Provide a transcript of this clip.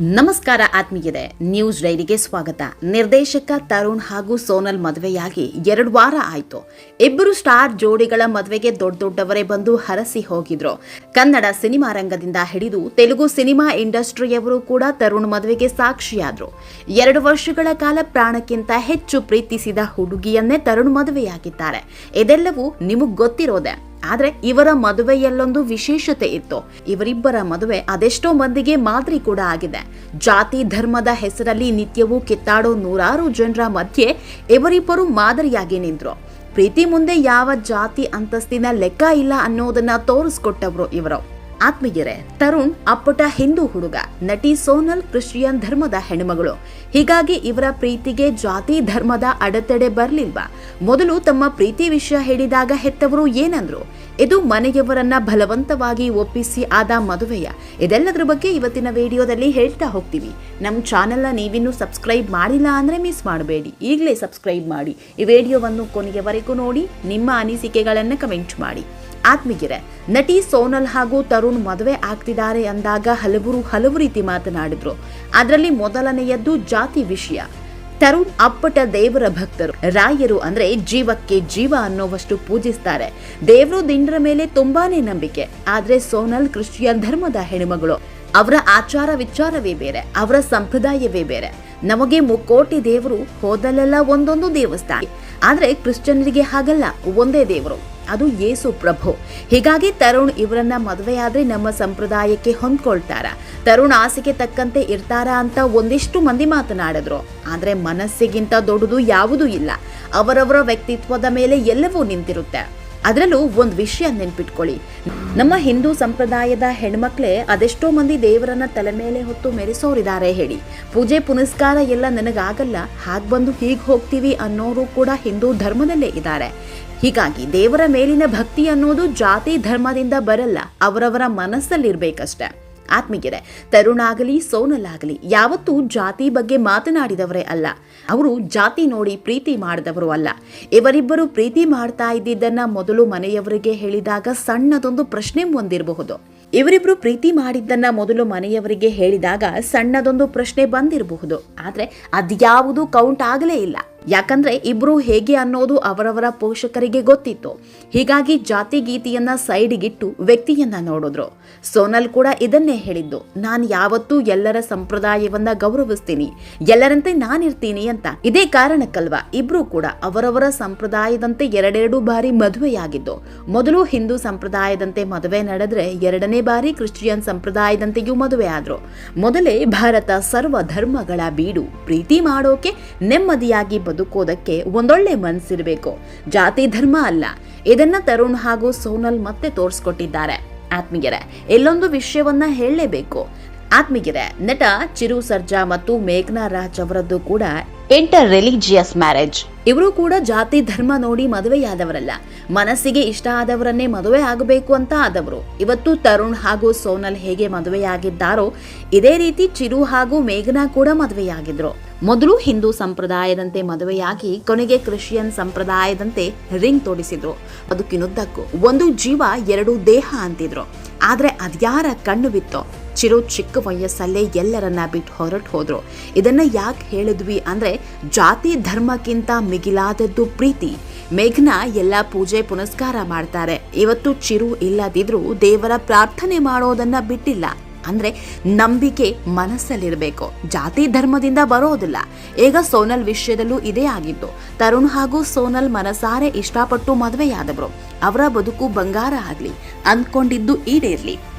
ನಮಸ್ಕಾರ ಆತ್ಮೀಯರೇ, ನ್ಯೂಸ್ ಡೈರಿಗೆ ಸ್ವಾಗತ. ನಿರ್ದೇಶಕ ತರುಣ್ ಹಾಗೂ ಸೋನಲ್ ಮದುವೆಯಾಗಿ ಎರಡು ವಾರ ಆಯ್ತು. ಇಬ್ಬರು ಸ್ಟಾರ್ ಜೋಡಿಗಳ ಮದುವೆಗೆ ದೊಡ್ಡ ದೊಡ್ಡವರೇ ಬಂದು ಹರಸಿ ಹೋಗಿದ್ರು. ಕನ್ನಡ ಸಿನಿಮಾ ರಂಗದಿಂದ ಹಿಡಿದು ತೆಲುಗು ಸಿನಿಮಾ ಇಂಡಸ್ಟ್ರಿಯವರು ಕೂಡ ತರುಣ್ ಮದುವೆಗೆ ಸಾಕ್ಷಿಯಾದ್ರು. ಎರಡು ವರ್ಷಗಳ ಕಾಲ ಪ್ರಾಣಕ್ಕಿಂತ ಹೆಚ್ಚು ಪ್ರೀತಿಸಿದ ಹುಡುಗಿಯನ್ನೇ ತರುಣ್ ಮದುವೆಯಾಗಿದ್ದಾರೆ. ಇದೆಲ್ಲವೂ ನಿಮಗೆ ಗೊತ್ತಿರೋದೆ. ಆದ್ರೆ ಇವರ ಮದುವೆಯಲ್ಲೊಂದು ವಿಶೇಷತೆ ಇತ್ತು. ಇವರಿಬ್ಬರ ಮದುವೆ ಅದೆಷ್ಟೋ ಮಂದಿಗೆ ಮಾದರಿ ಕೂಡ ಆಗಿದೆ. ಜಾತಿ, ಧರ್ಮದ ಹೆಸರಲ್ಲಿ ನಿತ್ಯವೂ ಕಿತ್ತಾಡೋ ನೂರಾರು ಜನರ ಮಧ್ಯೆ ಇವರಿಬ್ಬರು ಮಾದರಿಯಾಗಿ ನಿಂದ್ರು ಪ್ರೀತಿ ಮುಂದೆ ಯಾವ ಜಾತಿ ಅಂತಸ್ತಿನ ಲೆಕ್ಕ ಇಲ್ಲ ಅನ್ನೋದನ್ನ ತೋರಿಸ್ಕೊಟ್ಟವ್ರು ಇವರು. ಆತ್ಮೀಯರೇ, ತರುಣ್ ಅಪ್ಪಟ ಹಿಂದೂ ಹುಡುಗ, ನಟಿ ಸೋನಲ್ ಕ್ರಿಶ್ಚಿಯನ್ ಧರ್ಮದ ಹೆಣ್ಮಗಳು ಹೀಗಾಗಿ ಇವರ ಪ್ರೀತಿಗೆ ಜಾತಿ ಧರ್ಮದ ಅಡೆತಡೆ ಬರ್ಲಿಲ್ವಾ? ಮೊದಲು ತಮ್ಮ ಪ್ರೀತಿ ವಿಷಯ ಹೇಳಿದಾಗ ಹೆತ್ತವರು ಏನಂದ್ರು? ಇದು ಮನೆಯವರನ್ನ ಬಲವಂತವಾಗಿ ಒಪ್ಪಿಸಿ ಆದ ಮದುವೆಯ. ಇದೆಲ್ಲದರ ಬಗ್ಗೆ ಇವತ್ತಿನ ವಿಡಿಯೋದಲ್ಲಿ ಹೇಳ್ತಾ ಹೋಗ್ತೀವಿ. ನಮ್ಮ ಚಾನೆಲ್ನ ನೀವಿನ್ನೂ ಸಬ್ಸ್ಕ್ರೈಬ್ ಮಾಡಿಲ್ಲ ಅಂದ್ರೆ ಮಿಸ್ ಮಾಡಬೇಡಿ. ಈಗಲೇ ಸಬ್ಸ್ಕ್ರೈಬ್ ಮಾಡಿ. ಈ ವಿಡಿಯೋವನ್ನು ಕೊನೆಯವರೆಗೂ ನೋಡಿ, ನಿಮ್ಮ ಅನಿಸಿಕೆಗಳನ್ನು ಕಮೆಂಟ್ ಮಾಡಿ. ಆತ್ಮೀಯರೇ, ನಟಿ ಸೋನಲ್ ಹಾಗೂ ತರುಣ್ ಮದುವೆ ಆಗ್ತಿದ್ದಾರೆ ಅಂದಾಗ ಹಲವರು ಹಲವು ರೀತಿ ಮಾತನಾಡಿದ್ರು. ಅದರಲ್ಲಿ ಮೊದಲನೆಯದ್ದು ಜಾತಿ ವಿಷಯ. ತರುಣ್ ಅಪ್ಪಟ ದೇವರ ಭಕ್ತರು. ರಾಯರು ಅಂದ್ರೆ ಜೀವಕ್ಕೆ ಜೀವ ಅನ್ನೋವಷ್ಟು ಪೂಜಿಸ್ತಾರೆ. ದೇವರು ದಿಂಡ್ರ ಮೇಲೆ ತುಂಬಾನೇ ನಂಬಿಕೆ. ಆದ್ರೆ ಸೋನಲ್ ಕ್ರಿಶ್ಚಿಯನ್ ಧರ್ಮದ ಹೆಣ್ಮಗಳು ಅವರ ಆಚಾರ ವಿಚಾರವೇ ಬೇರೆ, ಅವರ ಸಂಪ್ರದಾಯವೇ ಬೇರೆ. ನಮಗೆ ಮುಕ್ಕೋಟಿ ದೇವರು ಹೋದಲ್ಲೆಲ್ಲ ಒಂದೊಂದು ದೇವಸ್ಥಾನ. ಆದರೆ ಕ್ರಿಶ್ಚಿಯನ್ರಿಗೆ ಹಾಗಲ್ಲ, ಒಂದೇ ದೇವರು. ಅದು ಯೇಸು ಪ್ರಭು. ಹೀಗಾಗಿ ತರುಣ್ ಇವರನ್ನ ಮದುವೆಯಾದ್ರೆ ನಮ್ಮ ಸಂಪ್ರದಾಯಕ್ಕೆ ಹೊಂದ್ಕೊಳ್ತಾರ. ತರುಣ್ ಆಸೆಗೆ ತಕ್ಕಂತೆ ಇರ್ತಾರ ಅಂತ ಒಂದಿಷ್ಟು ಮಂದಿ ಮಾತನಾಡಿದ್ರು. ಆದರೆ ಮನಸ್ಸಿಗಿಂತ ದೊಡ್ಡದು ಯಾವುದೂ ಇಲ್ಲ. ಅವರವರ ವ್ಯಕ್ತಿತ್ವದ ಮೇಲೆ ಎಲ್ಲವೂ ನಿಂತಿರುತ್ತೆ. ಅದರಲ್ಲೂ ಒಂದು ವಿಷಯ ನೆನ್ಪಿಟ್ಕೊಳ್ಳಿ. ನಮ್ಮ ಹಿಂದೂ ಸಂಪ್ರದಾಯದ ಹೆಣ್ಮಕ್ಳೆ ಅದೆಷ್ಟೋ ಮಂದಿ ದೇವರನ್ನ ತಲೆ ಮೇಲೆ ಹೊತ್ತು ಮೆರೆಸೋರಿದ್ದಾರೆ ಹೇಳಿ. ಪೂಜೆ ಪುನಸ್ಕಾರ ಎಲ್ಲ ನನಗಾಗಲ್ಲ, ಹಾಗ ಬಂದು ಹೀಗೆ ಹೋಗ್ತೀವಿ ಅನ್ನೋರು ಕೂಡ ಹಿಂದೂ ಧರ್ಮದಲ್ಲೇ ಇದ್ದಾರೆ ಹೀಗಾಗಿ ದೇವರ ಮೇಲಿನ ಭಕ್ತಿ ಅನ್ನೋದು ಜಾತಿ ಧರ್ಮದಿಂದ ಬರಲ್ಲ, ಅವರವರ ಮನಸ್ಸಲ್ಲಿರ್ಬೇಕಷ್ಟೆ. ಆತ್ಮೀಯರೇ ತರುಣ್ ಆಗಲಿ ಯಾವತ್ತೂ ಜಾತಿ ಬಗ್ಗೆ ಮಾತನಾಡಿದವರೇ ಅಲ್ಲ. ಅವರು ಜಾತಿ ನೋಡಿ ಪ್ರೀತಿ ಮಾಡಿದವರು ಅಲ್ಲ. ಇವರಿಬ್ಬರು ಪ್ರೀತಿ ಮಾಡ್ತಾ ಇದ್ದಿದ್ದನ್ನ ಮೊದಲು ಮನೆಯವರಿಗೆ ಹೇಳಿದಾಗ ಸಣ್ಣದೊಂದು ಪ್ರಶ್ನೆ ಹೊಂದಿರಬಹುದು ಇವರಿಬ್ರು ಪ್ರೀತಿ ಮಾಡಿದ್ದನ್ನ ಮೊದಲು ಮನೆಯವರಿಗೆ ಹೇಳಿದಾಗ ಸಣ್ಣದೊಂದು ಪ್ರಶ್ನೆ ಬಂದಿರಬಹುದು. ಆದ್ರೆ ಅದ್ಯಾವುದು ಕೌಂಟ್ ಆಗಲೇ ಇಲ್ಲ. ಯಾಕಂದ್ರೆ ಇಬ್ರು ಹೇಗೆ ಅನ್ನೋದು ಅವರವರ ಪೋಷಕರಿಗೆ ಗೊತ್ತಿತ್ತು. ಹೀಗಾಗಿ ಜಾತಿ ಗೀತಿಯನ್ನ ಸೈಡಿಗಿಟ್ಟು ವ್ಯಕ್ತಿಯನ್ನ ನೋಡಿದ್ರು. ಸೋನಲ್ ಕೂಡ ಇದನ್ನೇ ಹೇಳಿದ್ದು, ನಾನು ಯಾವತ್ತೂ ಎಲ್ಲರ ಸಂಪ್ರದಾಯವನ್ನ ಗೌರವಿಸ್ತೀನಿ, ಎಲ್ಲರಂತೆ ನಾನಿರ್ತೀನಿ ಅಂತ. ಇದೇ ಕಾರಣಕ್ಕಲ್ವಾ ಇಬ್ರು ಕೂಡ ಅವರವರ ಸಂಪ್ರದಾಯದಂತೆ ಎರಡೆರಡು ಬಾರಿ ಮದುವೆಯಾಗಿದ್ದು. ಮೊದಲು ಹಿಂದೂ ಸಂಪ್ರದಾಯದಂತೆ ಮದುವೆ ನಡೆದ್ರೆ ಎರಡನೇ ಬಾರಿ ಕ್ರಿಶ್ಚಿಯನ್ ಸಂಪ್ರದಾಯದಂತೆಯೂ ಮದುವೆ ಆದ್ರು. ಮೊದಲೇ ಭಾರತ ಸರ್ವ ಧರ್ಮಗಳ ಬೀಡು, ಪ್ರೀತಿ ಮಾಡೋಕೆ ನೆಮ್ಮದಿಯಾಗಿ ಬದುಕೋದಕ್ಕೆ ಒಂದೊಳ್ಳೆ ಮನಸ್ಸಿರಬೇಕು. ಜಾತಿ ಧರ್ಮ ಅಲ್ಲ. ಇದನ್ನ ತರುಣ್ ಹಾಗೂ ಸೋನಲ್ ಮತ್ತೆ ತೋರಿಸ್ಕೊಟ್ಟಿದ್ದಾರೆ. ಆತ್ಮೀಯರೇ, ಎಲ್ಲೊಂದು ವಿಷಯವನ್ನ ಹೇಳಲೇಬೇಕು. ಆತ್ಮೀಯರೇ, ನಟ ಚಿರು ಸರ್ಜಾ ಮತ್ತು ಮೇಘನಾ ರಾಜ್ ಅವರದ್ದು ಕೂಡ ಇಂಟರ್ ರಿಲಿಜಿಯಸ್ ಮ್ಯಾರೇಜ್. ಇವರು ಕೂಡ ಜಾತಿ, ಧರ್ಮ ನೋಡಿ ಮದುವೆಯಾದವರಲ್ಲ. ಮನಸ್ಸಿಗೆ ಇಷ್ಟ ಆದವರನ್ನೇ ಮದುವೆ ಆಗಬೇಕು ಅಂತ ಆದವರು. ಇವತ್ತು ತರುಣ್ ಹಾಗೂ ಸೋನಲ್ ಹೇಗೆ ಮದುವೆಯಾಗಿದ್ದಾರೋ, ಇದೇ ರೀತಿ ಚಿರು ಹಾಗೂ ಮೇಘನಾ ಕೂಡ ಮದುವೆಯಾಗಿದ್ರು. ಮೊದಲು ಹಿಂದೂ ಸಂಪ್ರದಾಯದಂತೆ ಮದುವೆಯಾಗಿ ಕೊನೆಗೆ ಕ್ರಿಶ್ಚಿಯನ್ ಸಂಪ್ರದಾಯದಂತೆ ರಿಂಗ್ ತೋಡಿಸಿದ್ರು. ಬದುಕಿನುದ್ದಕ್ಕೂ ಒಂದು ಜೀವ ಎರಡು ದೇಹ ಅಂತಿದ್ರು. ಆದ್ರೆ ಅದ್ಯಾರ ಕಣ್ಣು ಬಿತ್ತೋ ಚಿರು ಚಿಕ್ಕ ವಯಸ್ಸಲ್ಲೇ ಎಲ್ಲರನ್ನ ಬಿಟ್ಟು ಹೊರಟು ಹೋದ್ರು. ಇದನ್ನ ಯಾಕೆ ಹೇಳಿದ್ವಿ ಅಂದ್ರೆ ಜಾತಿ ಧರ್ಮಕ್ಕಿಂತ ಮಿಗಿಲಾದದ್ದು ಪ್ರೀತಿ. ಮೇಘ್ನ ಎಲ್ಲ ಪೂಜೆ ಪುನಸ್ಕಾರ ಮಾಡ್ತಾರೆ. ಇವತ್ತು ಚಿರು ಇಲ್ಲದಿದ್ರೂ ದೇವರ ಪ್ರಾರ್ಥನೆ ಮಾಡೋದನ್ನ ಬಿಟ್ಟಿಲ್ಲ. ಅಂದ್ರೆ ನಂಬಿಕೆ ಮನಸ್ಸಲ್ಲಿರಬೇಕು. ಜಾತಿ ಧರ್ಮದಿಂದ ಬರೋದಿಲ್ಲ. ಈಗ ಸೋನಲ್ ವಿಷಯದಲ್ಲೂ ಇದೇ ಆಗಿತ್ತು ತರುಣ್ ಹಾಗೂ ಸೋನಲ್ ಮನಸಾರೆ ಇಷ್ಟಪಟ್ಟು ಮದುವೆಯಾದವರು ಅವರ ಬದುಕು ಬಂಗಾರ ಆಗ್ಲಿ. ಅಂದ್ಕೊಂಡಿದ್ದು ಈಡೇರ್ಲಿ.